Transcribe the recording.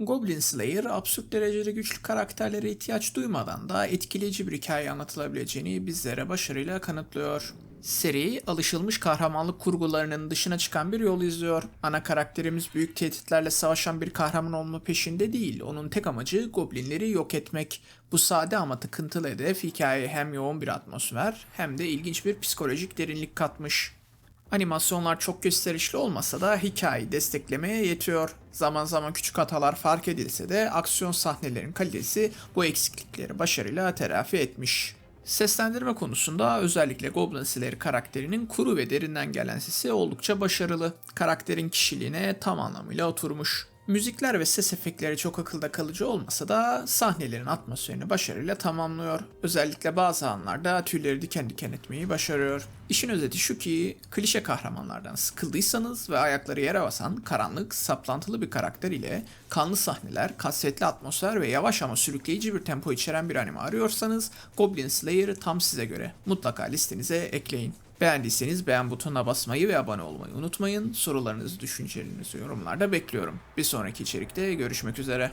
Goblin Slayer absürt derecede güçlü karakterlere ihtiyaç duymadan da etkileyici bir hikaye anlatılabileceğini bizlere başarıyla kanıtlıyor. Seri, alışılmış kahramanlık kurgularının dışına çıkan bir yol izliyor. Ana karakterimiz büyük tehditlerle savaşan bir kahraman olma peşinde değil. Onun tek amacı goblinleri yok etmek. Bu sade ama tıkıntılı hedef hikayeye hem yoğun bir atmosfer hem de ilginç bir psikolojik derinlik katmış. Animasyonlar çok gösterişli olmasa da hikayeyi desteklemeye yetiyor. Zaman zaman küçük hatalar fark edilse de aksiyon sahnelerin kalitesi bu eksiklikleri başarıyla telafi etmiş. Seslendirme konusunda özellikle Goblin Slayer karakterinin kuru ve derinden gelen sesi oldukça başarılı. Karakterin kişiliğine tam anlamıyla oturmuş. Müzikler ve ses efektleri çok akılda kalıcı olmasa da sahnelerin atmosferini başarıyla tamamlıyor. Özellikle bazı anlarda tüyleri diken diken etmeyi başarıyor. İşin özeti şu ki klişe kahramanlardan sıkıldıysanız ve ayakları yere basan karanlık, saplantılı bir karakter ile kanlı sahneler, kasvetli atmosfer ve yavaş ama sürükleyici bir tempo içeren bir anime arıyorsanız Goblin Slayer tam size göre. Mutlaka listenize ekleyin. Beğendiyseniz beğen butonuna basmayı ve abone olmayı unutmayın. Sorularınızı, düşüncelerinizi yorumlarda bekliyorum. Bir sonraki içerikte görüşmek üzere.